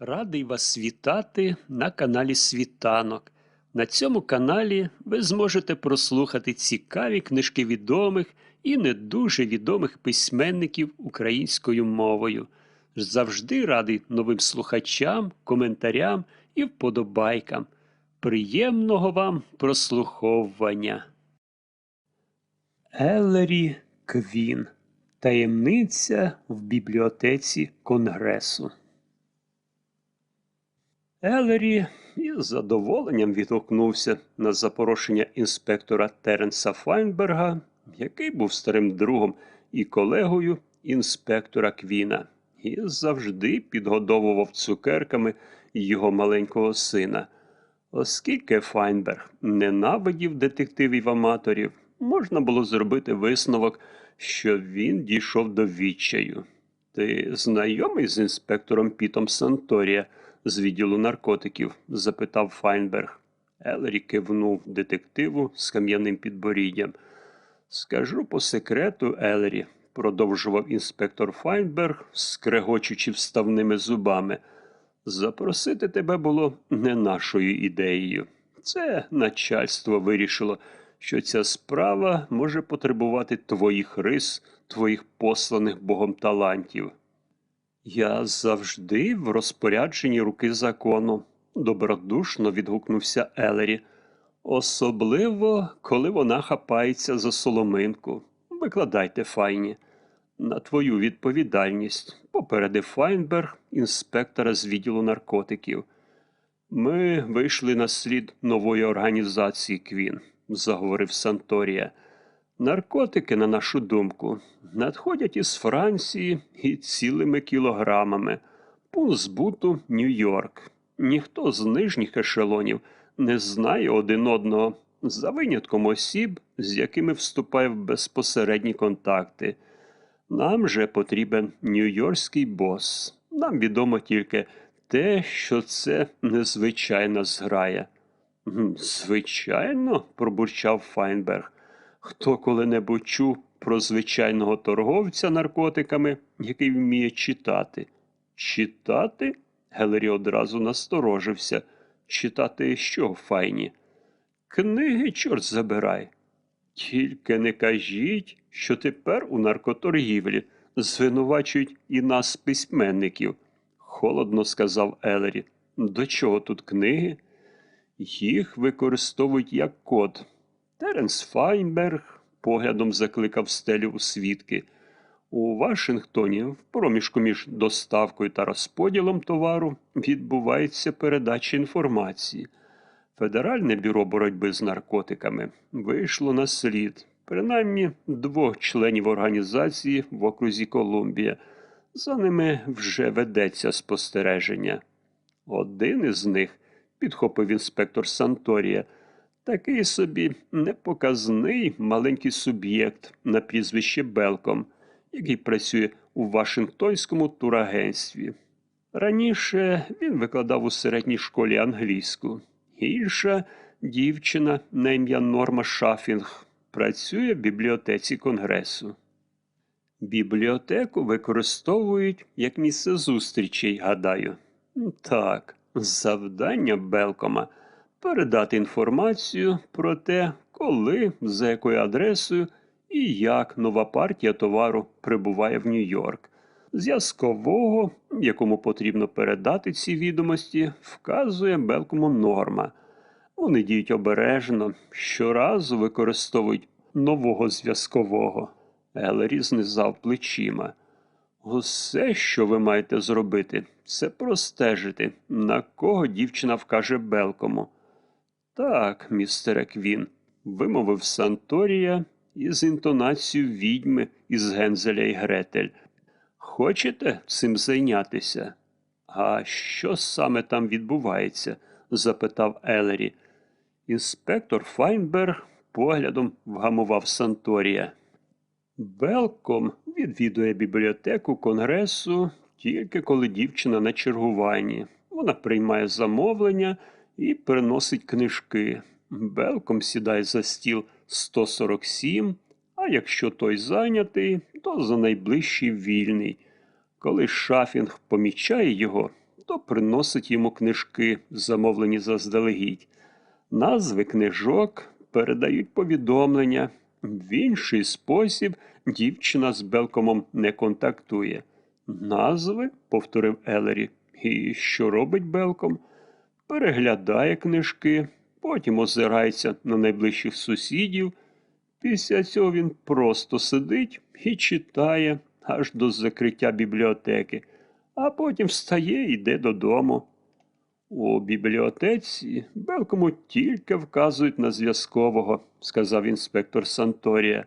Радий вас вітати на каналі Світанок. На цьому каналі ви зможете прослухати цікаві книжки відомих і не дуже відомих письменників українською мовою. Завжди радий новим слухачам, коментарям і вподобайкам. Приємного вам прослуховування. Елері Квін. Таємниця в бібліотеці Конгресу. Елері із задоволенням відгукнувся на запорошення інспектора Теренса Файнберга, який був старим другом і колегою інспектора Квіна, і завжди підгодовував цукерками його маленького сина. Оскільки Файнберг ненавидів детективів-аматорів, можна було зробити висновок, що він дійшов до відчаю. Ти знайомий з інспектором Пітом Санторія з відділу наркотиків? запитав Файнберг. Елері кивнув детективу з кам'яним підборіддям. Скажу по секрету, Елері, продовжував інспектор Файнберг, скрегочучи вставними зубами. Запросити тебе було не нашою ідеєю. Це начальство вирішило, що ця справа може потребувати твоїх рис, твоїх посланих Богом талантів. Я завжди в розпорядженні руки закону, добродушно відгукнувся Елері. Особливо, коли вона хапається за соломинку. Викладайте файні. На твою відповідальність, попередив Файнберг, інспектора з відділу наркотиків. Ми вийшли на слід нової організації Квін, заговорив Санторія. Наркотики, на нашу думку, надходять із Франції і цілими кілограмами. Пункт збуту Нью-Йорк. Ніхто з нижніх ешелонів не знає один одного за винятком осіб, з якими вступає в безпосередні контакти. Нам же потрібен нью-йоркський бос. Нам відомо тільки те, що це незвичайна зграя. Звичайно, пробурчав Файнберг. Хто коли-небудь чув про звичайного торговця наркотиками, який вміє читати? Читати? Гелері одразу насторожився. Читати що, Файні? Книги, чорт забирай. Тільки не кажіть, що тепер у наркоторгівлі звинувачують і нас, письменників, холодно сказав Елері. До чого тут книги? Їх використовують як код. Теренс Файнберг поглядом закликав стелю у свідки. У Вашингтоні, в проміжку між доставкою та розподілом товару, відбувається передача інформації. Федеральне бюро боротьби з наркотиками вийшло на слід, принаймні двох членів організації в окрузі Колумбія. За ними вже ведеться спостереження. Один із них, підхопив інспектор Санторія, такий собі непоказний маленький суб'єкт на прізвище Белком, який працює у Вашингтонському турагентстві. Раніше він викладав у середній школі англійську. Інша дівчина на ім'я Норма Шафінг працює в бібліотеці Конгресу. Бібліотеку використовують як місце зустрічей, гадаю. Так, завдання Белкома передати інформацію про те, коли, за якою адресою і як нова партія товару прибуває в Нью-Йорк. Зв'язкового, якому потрібно передати ці відомості, вказує Белкому норма. Вони діють обережно, щоразу використовують нового зв'язкового. Елері знизав плечима. Усе, що ви маєте зробити, це простежити, на кого дівчина вкаже Белкому. Так, містере Квін, вимовив Санторія із інтонацією відьми із Гензеля і Гретель. Хочете цим зайнятися? А що саме там відбувається? запитав Елері. Інспектор Файнберг поглядом вгамував Санторія. Белком відвідує бібліотеку конгресу тільки коли дівчина на чергуванні. Вона приймає замовлення і приносить книжки. Белком сідає за стіл 147, а якщо той зайнятий, то за найближчий вільний. Коли шафінг помічає його, то приносить йому книжки, замовлені заздалегідь. Назви книжок передають повідомлення. В інший спосіб дівчина з Белкомом не контактує. Назви, повторив Елері. І що робить Белком? Переглядає книжки, потім озирається на найближчих сусідів. Після цього він просто сидить і читає аж до закриття бібліотеки, а потім встає і йде додому. У бібліотеці Белкому тільки вказують на зв'язкового, сказав інспектор Санторія.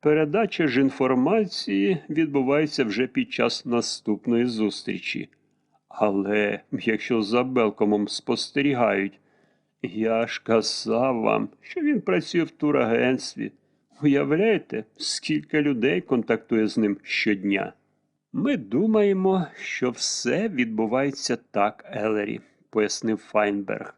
Передача ж інформації відбувається вже під час наступної зустрічі. Але якщо за Белкомом спостерігають, я ж казав вам, що він працює в турагентстві. Уявляєте, скільки людей контактує з ним щодня? Ми думаємо, що все відбувається так, Елері, пояснив Файнберг.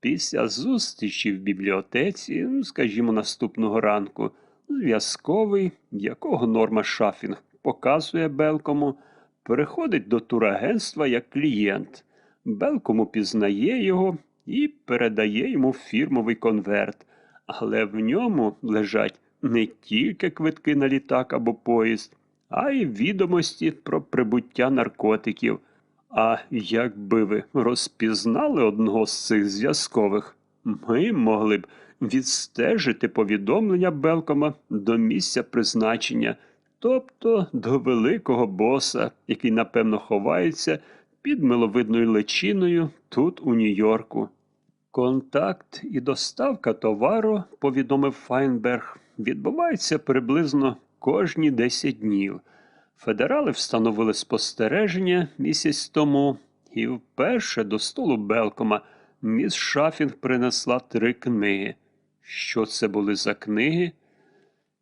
Після зустрічі в бібліотеці, ну, скажімо, наступного ранку, зв'язковий, якого норма Шафінг показує Белкому, переходить до турагентства як клієнт. Белкому пізнає його і передає йому фірмовий конверт, але в ньому лежать не тільки квитки на літак або поїзд, а й відомості про прибуття наркотиків. А якби ви розпізнали одного з цих зв'язкових, ми могли б відстежити повідомлення Белкома до місця призначення, тобто до великого боса, який, напевно, ховається під миловидною личиною тут, у Нью-Йорку. Контакт і доставка товару, повідомив Файнберг, відбувається приблизно кожні 10 днів. Федерали встановили спостереження місяць тому, і вперше до столу Белкома міс Шафінг принесла три книги. Що це були за книги?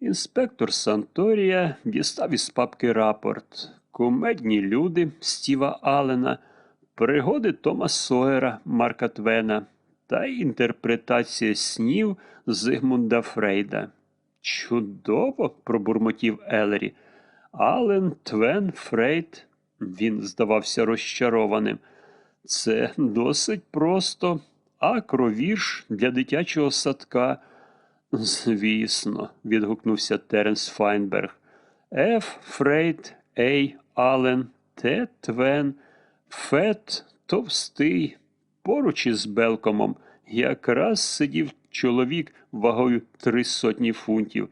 Інспектор Санторія дістав із папки рапорт Кумедні люди Стіва Аллена, пригоди Тома Сойера Марка Твена та інтерпретація снів Зигмунда Фрейда. Чудово, пробурмотів Елері. Ален Твен Фрейд. Він здавався розчарованим. Це досить просто. Акровірш для дитячого садка. Звісно, відгукнувся Теренс Файнберг. Ф. Фрейд, Ей, Ален, Т. Твен, Фет товстий. Поруч із Белкомом якраз сидів чоловік вагою три сотні фунтів.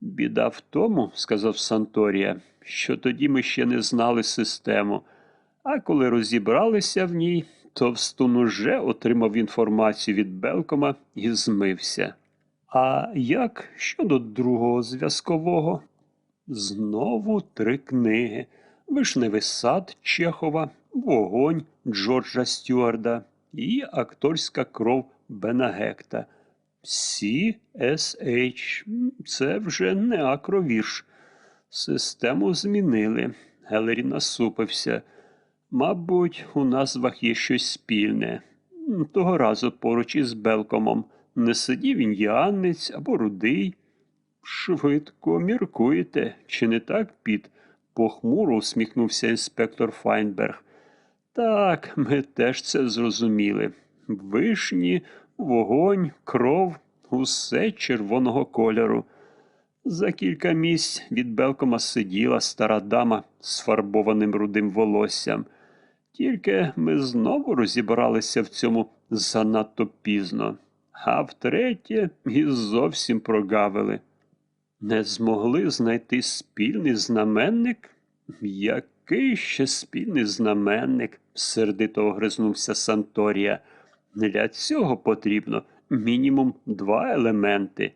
Біда в тому, сказав Санторія, що тоді ми ще не знали систему, а коли розібралися в ній, Товстун уже отримав інформацію від Белкома і змився. А як щодо другого зв'язкового? Знову три книги: Вишневий сад Чехова, Вогонь Джорджа Стюарда і акторська кров Бена Гекта. CSH. Це вже не акровірш. Систему змінили. Гелері насупився. Мабуть, у назвах є щось спільне. Того разу поруч із Белкомом не сидів індіанець або рудий. Швидко міркуєте, чи не так, Піт? похмуро усміхнувся інспектор Файнберг. Так, ми теж це зрозуміли. Вишні, вогонь, кров, усе червоного кольору. За кілька місць від Белкома сиділа стара дама з фарбованим рудим волоссям. Тільки ми знову розібралися в цьому занадто пізно, а втретє і зовсім прогавили. Не змогли знайти спільний знаменник? Який ще спільний знаменник? сердито огризнувся Санторія. Для цього потрібно мінімум два елементи.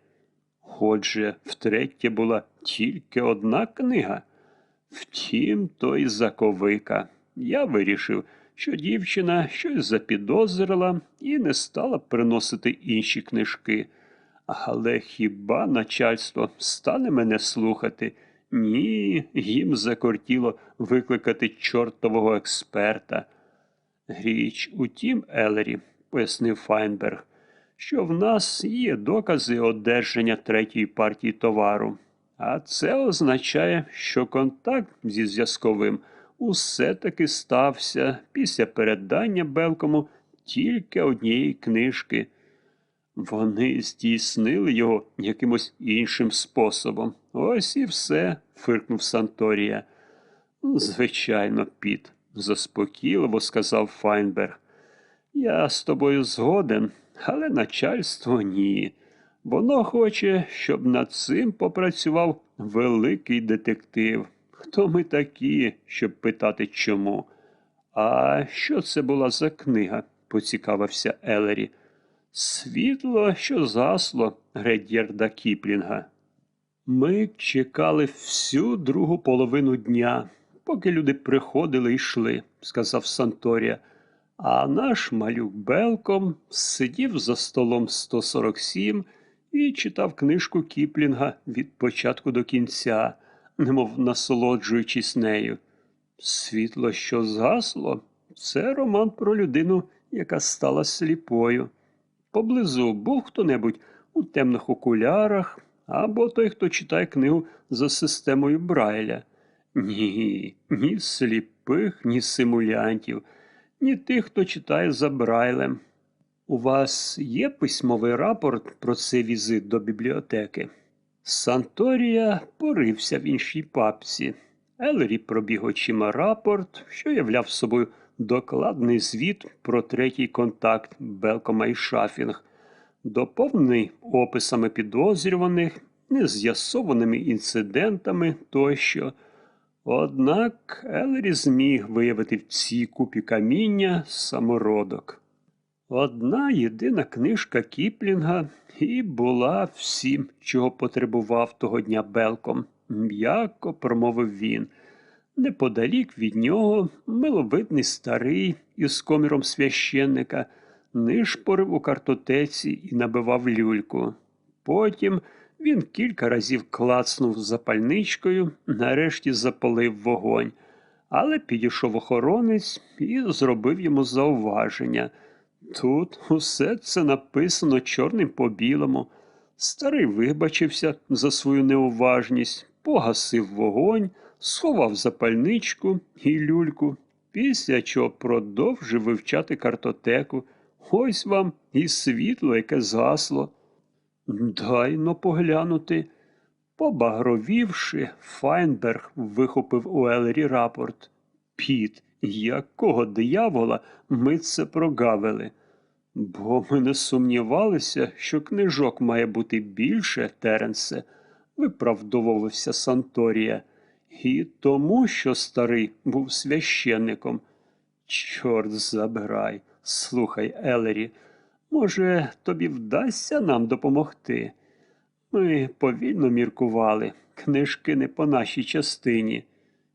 Отже, втретє була тільки одна книга. Втім, то й заковика. Я вирішив, що дівчина щось запідозрила і не стала приносити інші книжки. Але хіба начальство стане мене слухати? Ні, їм закортіло викликати чортового експерта. Річ у тім, Елері, пояснив Файнберг, що в нас є докази одержання третьої партії товару, а це означає, що контакт зі зв'язковим усе таки стався після передання Белкому тільки однієї книжки. Вони здійснили його якимось іншим способом. Ось і все, фиркнув Санторія. Звичайно, Піт, заспокійливо сказав Файнберг. Я з тобою згоден, але начальство ні. Воно хоче, щоб над цим попрацював великий детектив. Хто ми такі, щоб питати чому? А що це була за книга? поцікавився Елері. Світло, що засло Гредєрда Кіплінга. Ми чекали всю другу половину дня, поки люди приходили і йшли, сказав Санторія. А наш малюк Белком сидів за столом 147 і читав книжку Кіплінга від початку до кінця, немов насолоджуючись нею. Світло, що згасло, це роман про людину, яка стала сліпою. Поблизу був хто-небудь у темних окулярах або той, хто читає книгу за системою Брайля. Ні, ні сліпих, ні симулянтів, ні тих, хто читає за Брайлем. У вас є письмовий рапорт про цей візит до бібліотеки? Санторія порився в іншій папці. Елері пробіг очима рапорт, що являв собою докладний звіт про третій контакт Белкома і Шафінг, доповнений описами підозрюваних, нез'ясованими інцидентами тощо. Однак Елері зміг виявити в цій купі каміння самородок. Одна єдина книжка Кіплінга і була всім, чого потребував того дня Белком, м'яко промовив він. Неподалік від нього миловидний старий із коміром священника нишпорив у картотеці і набивав люльку. Потім він кілька разів клацнув запальничкою, нарешті запалив вогонь, але підійшов охоронець і зробив йому зауваження. Тут усе це написано чорним по білому. Старий вибачився за свою неуважність, погасив вогонь, сховав запальничку і люльку, після чого продовжив вивчати картотеку. Ось вам і світло, яке згасло. Дай но поглянути. Побагровівши, Файнберг вихопив у Елері рапорт. Піт, якого диявола ми це прогавили? Бо ми не сумнівалися, що книжок має бути більше, Теренсе, виправдовувався Санторія. І тому, що старий був священником. Чорт забирай, слухай, Елері, може, тобі вдасться нам допомогти? Ми повільно міркували, книжки не по нашій частині.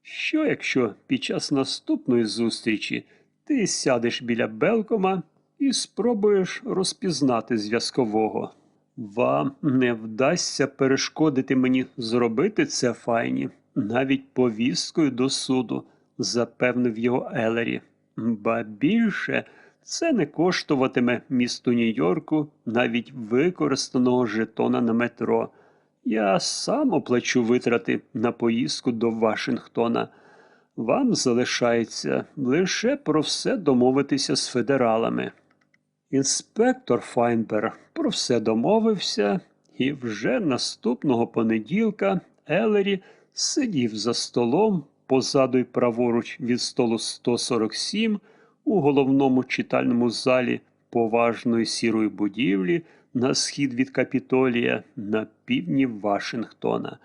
Що, якщо під час наступної зустрічі ти сядеш біля Белкома і спробуєш розпізнати зв'язкового? Вам не вдасться перешкодити мені зробити це файні, навіть повісткою до суду, запевнив його Елері. Ба більше це не коштуватиме місту Нью-Йорку навіть використаного жетона на метро. Я сам оплачу витрати на поїздку до Вашингтона. Вам залишається лише про все домовитися з федералами. Інспектор Файнберг про все домовився, і вже наступного понеділка Елері сидів за столом позаду й праворуч від столу 147 у головному читальному залі поважної сірої будівлі на схід від Капітолія на півдні Вашингтона.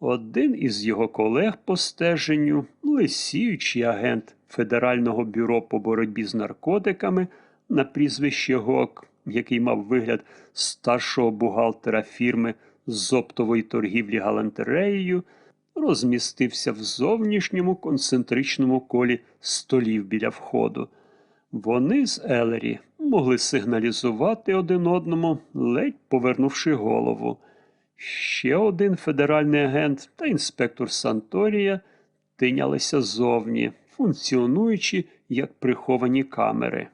Один із його колег по стеженню, лисіючий агент Федерального бюро по боротьбі з наркотиками на прізвище Гок, який мав вигляд старшого бухгалтера фірми з оптової торгівлі галантереєю, розмістився в зовнішньому концентричному колі столів біля входу. Вони з Елері могли сигналізувати один одному, ледь повернувши голову. Ще один федеральний агент та інспектор Санторія тинялися зовні, функціонуючи як приховані камери.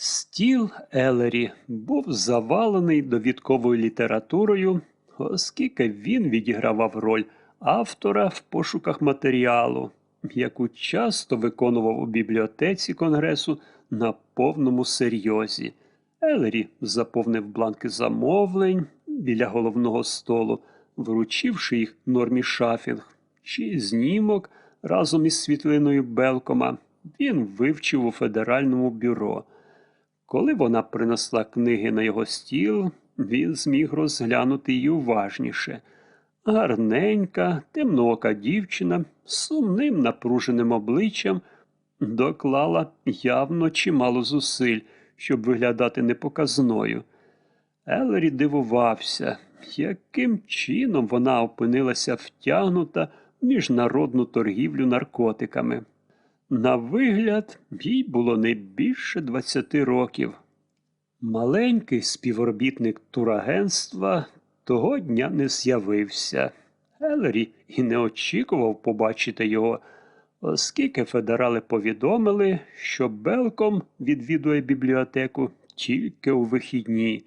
Стіл Елері був завалений довідковою літературою, оскільки він відігравав роль автора в пошуках матеріалу, яку часто виконував у бібліотеці конгресу на повному серйозі. Елері заповнив бланки замовлень біля головного столу, вручивши їх нормі шафінг, чи знімок разом із світлиною Белкома він вивчив у федеральному бюро. Коли вона принесла книги на його стіл, він зміг розглянути її уважніше. Гарненька, темноока дівчина з сумним напруженим обличчям доклала явно чимало зусиль, щоб виглядати непоказною. Елері дивувався, яким чином вона опинилася втягнута в міжнародну торгівлю наркотиками. На вигляд, їй було не більше 20 років. Маленький співробітник турагентства того дня не з'явився. Елері і не очікував побачити його, оскільки федерали повідомили, що Белком відвідує бібліотеку тільки у вихідні,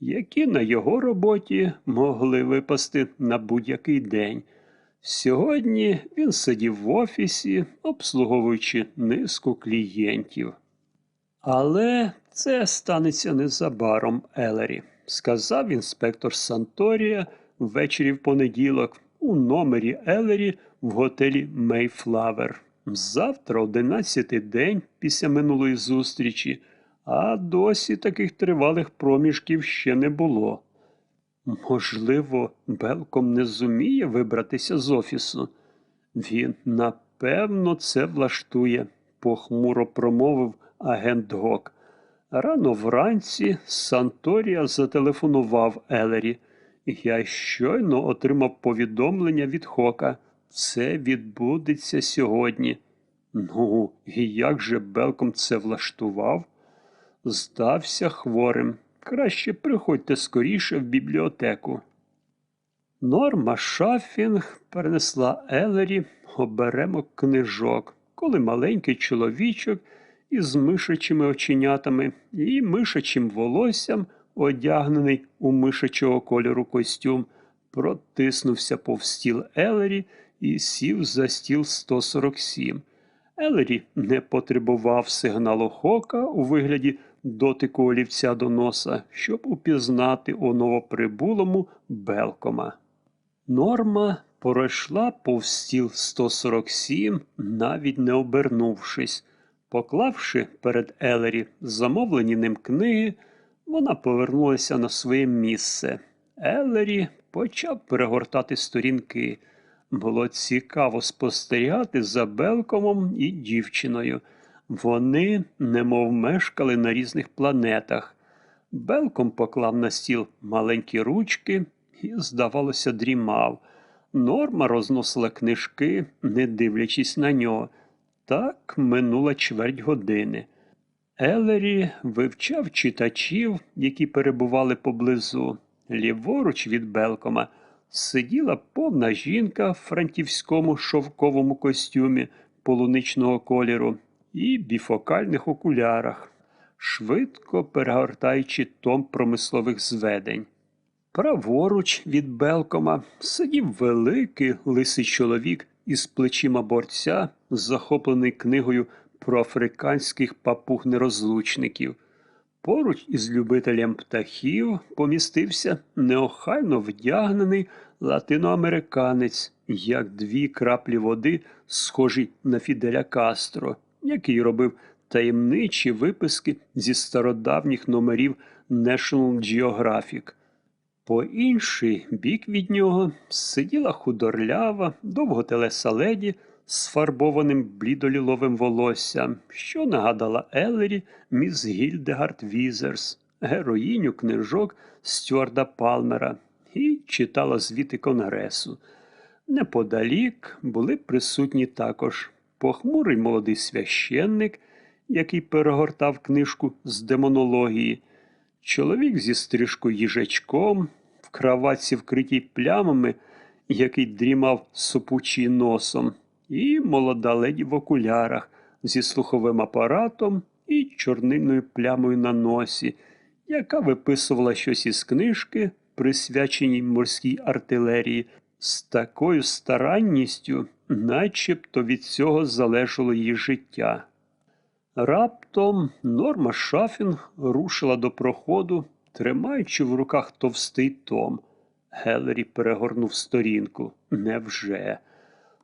які на його роботі могли випасти на будь-який день. Сьогодні він сидів в офісі, обслуговуючи низку клієнтів. Але це станеться незабаром, Елері, сказав інспектор Санторія ввечері в понеділок у номері Елері в готелі Мейфлавер. Завтра одинадцятий день після минулої зустрічі, а досі таких тривалих проміжків ще не було. Можливо, Белком не зуміє вибратися з офісу. Він, напевно, це влаштує, похмуро промовив агент Гок. Рано вранці Санторія зателефонував Елері. Я щойно отримав повідомлення від Хока. Це відбудеться сьогодні. Ну, і як же Белком це влаштував? Здався хворим. Краще приходьте скоріше в бібліотеку. Норма Шафінг перенесла Елері оберемок книжок, коли маленький чоловічок із мишачими оченятами і мишачим волоссям, одягнений у мишачого кольору костюм, протиснувся повз стіл Елері і сів за стіл 147. Елері не потребував сигналу Хока у вигляді дотику олівця до носа, щоб упізнати у новоприбулому Белкома. Норма пройшла повз стіл 147, навіть не обернувшись. Поклавши перед Елері замовлені ним книги, вона повернулася на своє місце. Елері почав перегортати сторінки. Було цікаво спостерігати за Белкомом і дівчиною. Вони немов мешкали на різних планетах. Белком поклав на стіл маленькі ручки і, здавалося, дрімав. Норма розносила книжки, не дивлячись на нього. Так минула чверть години. Елері вивчав читачів, які перебували поблизу. Ліворуч від Белкома сиділа повна жінка в франтівському шовковому костюмі полуничного кольору і біфокальних окулярах, швидко перегортаючи том промислових зведень. Праворуч від Белкома сидів великий лисий чоловік із плечима борця, захоплений книгою про африканських папуг-нерозлучників. Поруч із любителем птахів помістився неохайно вдягнений латиноамериканець, як дві краплі води, схожі на Фіделя Кастро, який робив таємничі виписки зі стародавніх номерів National Geographic. По інший бік від нього сиділа худорлява, довготелеса леді з фарбованим блідоліловим волоссям, що нагадала Елері міс Гільдегард Візерс, героїню книжок Стюарда Палмера, і читала звіти Конгресу. Неподалік були присутні також похмурий молодий священник, який перегортав книжку з демонології, чоловік зі стрижкою їжачком, в краватці вкритій плямами, який дрімав сопучий носом, і молода леді в окулярах зі слуховим апаратом і чорнильною плямою на носі, яка виписувала щось із книжки, присвяченій морській артилерії, з такою старанністю, начебто від цього залежало її життя. Раптом Норма Шафінг рушила до проходу, тримаючи в руках товстий том. Гелері перегорнув сторінку. Невже?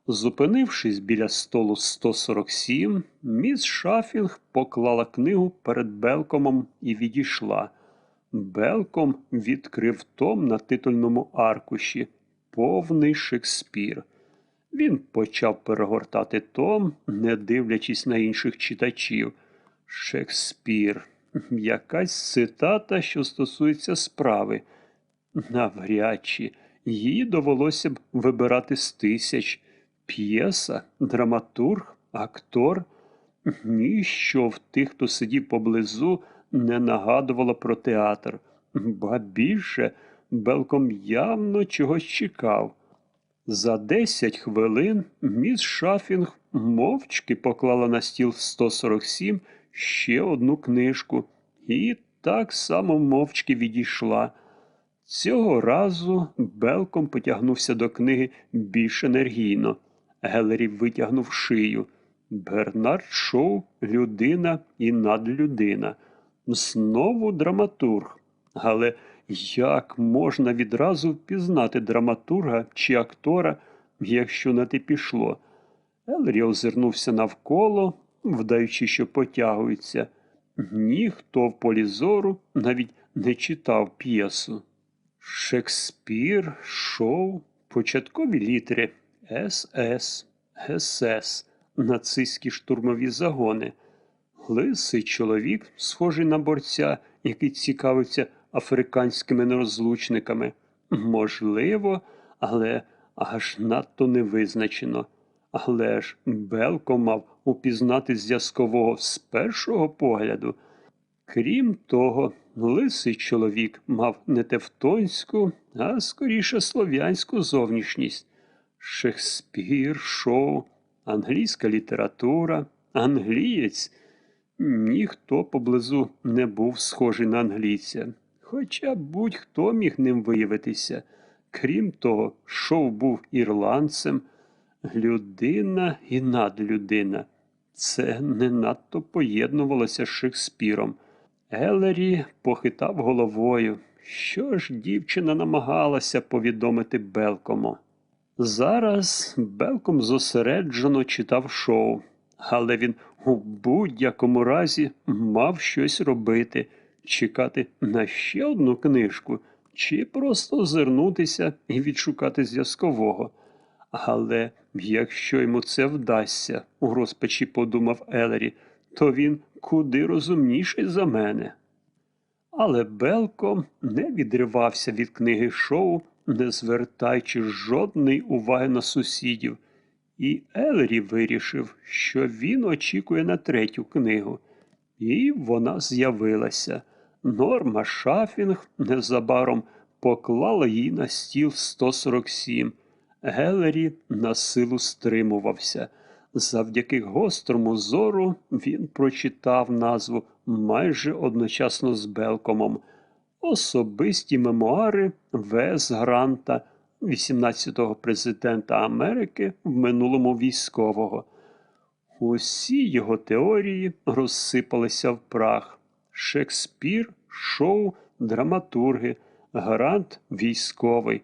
Зупинившись біля столу 147, міс Шафінг поклала книгу перед Белкомом і відійшла. Белком відкрив том на титульному аркуші повний Шекспір. Він почав перегортати том, не дивлячись на інших читачів. Шекспір. Якась цитата, що стосується справи. Навряд чи її довелося б вибирати з тисяч. П'єса, драматург, актор. Ніщо в тих, хто сидів поблизу, не нагадувало про театр. Ба більше Белком явно чогось чекав. За десять хвилин міс Шафінг мовчки поклала на стіл 147 ще одну книжку і так само мовчки відійшла. Цього разу Белком потягнувся до книги більш енергійно. Гелері витягнув шию. Бернард Шоу людина і надлюдина. Знову драматург. Але як можна відразу впізнати драматурга чи актора, якщо на те пішло? Елері озирнувся навколо, вдаючи, що потягується. Ніхто в полі зору навіть не читав п'єсу. Шекспір, шоу, початкові літери СС, СС, нацистські штурмові загони. Лисий чоловік, схожий на борця, який цікавиться африканськими нерозлучниками. Можливо, але аж надто невизначено. Але ж Белко мав упізнати зв'язкового з першого погляду. Крім того, лисий чоловік мав не тевтонську, а скоріше слов'янську зовнішність. Шекспір, шоу, англійська література, англієць. Ніхто поблизу не був схожий на англійця, хоча будь-хто міг ним виявитися. Крім того, шоу був ірландцем, людина і надлюдина. Це не надто поєднувалося з Шекспіром. Елері похитав головою. Що ж дівчина намагалася повідомити Белкому? Зараз Белком зосереджено читав шоу, але він у будь-якому разі мав щось робити, чекати на ще одну книжку, чи просто озирнутися і відшукати зв'язкового. Але якщо йому це вдасться, у розпачі подумав Елері, то він куди розумніший за мене. Але Белко не відривався від книги шоу, не звертаючи жодної уваги на сусідів, і Елері вирішив, що він очікує на третю книгу. І вона з'явилася. Норма Шафінг незабаром поклала їй на стіл 147. Гелері на силу стримувався. Завдяки гострому зору він прочитав назву майже одночасно з Белкомом. Особисті мемуари В.С. Гранта, 18-го президента Америки в минулому військового. Усі його теорії розсипалися в прах. Шекспір, шоу, драматурги, Грант військовий,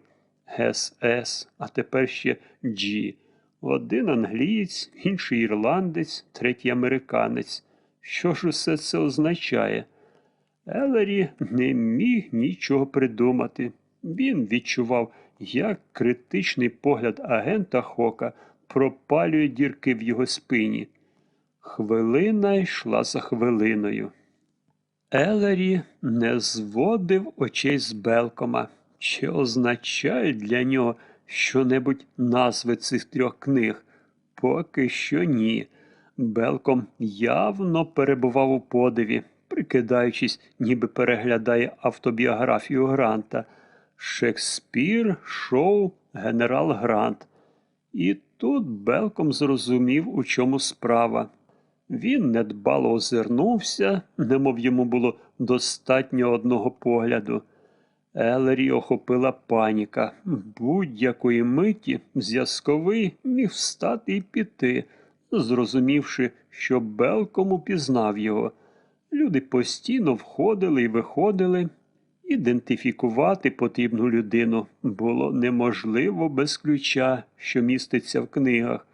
СС, а тепер ще Джі. Один англієць, інший ірландець, третій американець. Що ж усе це означає? Елері не міг нічого придумати. Він відчував, як критичний погляд агента Хока пропалює дірки в його спині. Хвилина йшла за хвилиною. Елері не зводив очей з Белкома. Чи означають для нього що-небудь назви цих трьох книг? Поки що ні. Белком явно перебував у подиві, прикидаючись, ніби переглядає автобіографію Гранта. Шекспір, шоу, генерал Грант. І тут Белком зрозумів, у чому справа. Він недбало озирнувся, немов йому було достатньо одного погляду. Елері охопила паніка. Будь-якої миті зв'язковий міг встати і піти, зрозумівши, що Белком упізнав його. Люди постійно входили і виходили. Ідентифікувати потрібну людину було неможливо без ключа, що міститься в книгах.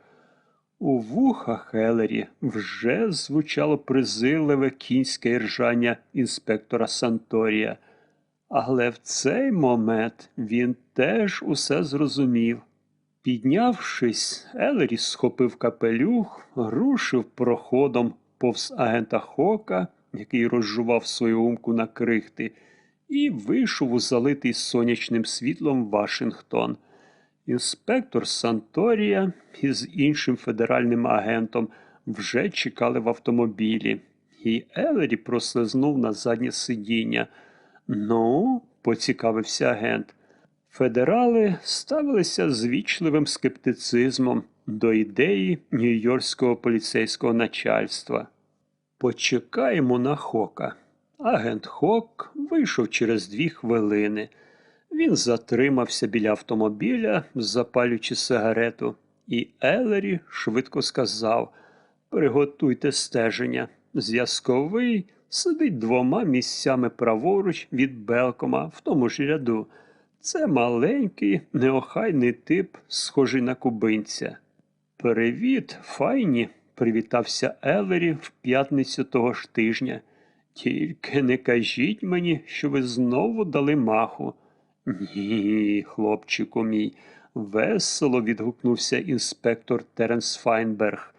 У вухах Елері вже звучало презирливе кінське ржання інспектора Санторія. Але в цей момент він теж усе зрозумів. Піднявшись, Елері схопив капелюх, рушив проходом повз агента Хока, який розжував свою умку на крихти, і вийшов у залитий сонячним світлом Вашингтон. Інспектор Санторія із іншим федеральним агентом вже чекали в автомобілі, і Елері прослизнув на заднє сидіння. Ну, поцікавився агент. Федерали ставилися з вічливим скептицизмом до ідеї нью-йоркського поліцейського начальства. Почекаємо на Хока. Агент Хок вийшов через дві хвилини. Він затримався біля автомобіля, запалюючи сигарету, і Елері швидко сказав Приготуйте стеження. Зв'язковий сидить двома місцями праворуч від Белкома в тому ж ряду. Це маленький, неохайний тип, схожий на кубинця. Привіт, файні, привітався Елері в п'ятницю того ж тижня. Тільки не кажіть мені, що ви знову дали маху. Ні, хлопчику мій, весело відгукнувся інспектор Теренс Файнберг.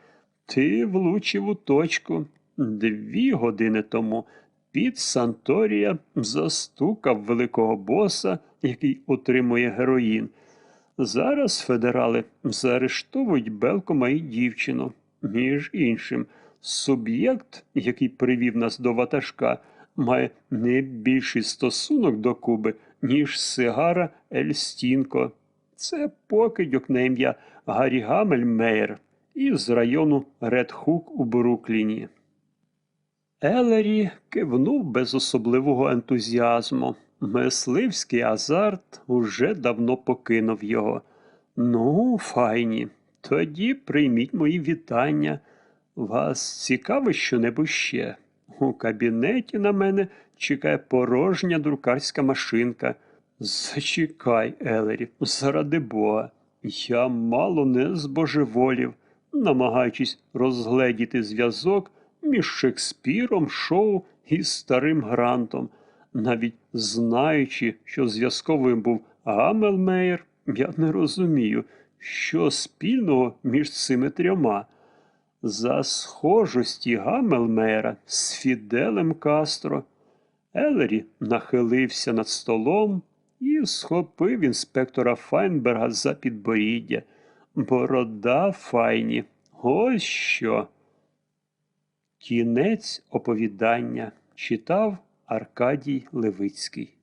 Ти влучив у точку. Дві години тому під Санторія застукав великого боса, який отримує героїн. Зараз федерали заарештовують Белкома і дівчину. Між іншим, суб'єкт, який привів нас до ватажка, має не більший стосунок до Куби, ніж сигара Ельстінко. Це покидьок на ім'я Гаррі Гамельмейер із району Редхук у Брукліні. Елері кивнув без особливого ентузіазму. Мисливський азарт уже давно покинув його. Ну, файні, тоді прийміть мої вітання. Вас цікавить що-небудь ще? У кабінеті на мене чекає порожня друкарська машинка. Зачекай, Елері, заради Бога. Я мало не збожеволів, намагаючись розгледіти зв'язок між Шекспіром, шоу і старим грантом. Навіть знаючи, що зв'язковим був Гамелмейер, я не розумію, що спільного між цими трьома. За схожості Гамелмейера з Фіделем Кастро. Елері нахилився над столом і схопив інспектора Файнберга за підборіддя. Борода файні. Ось що. Кінець оповідання читав Аркадій Левицький.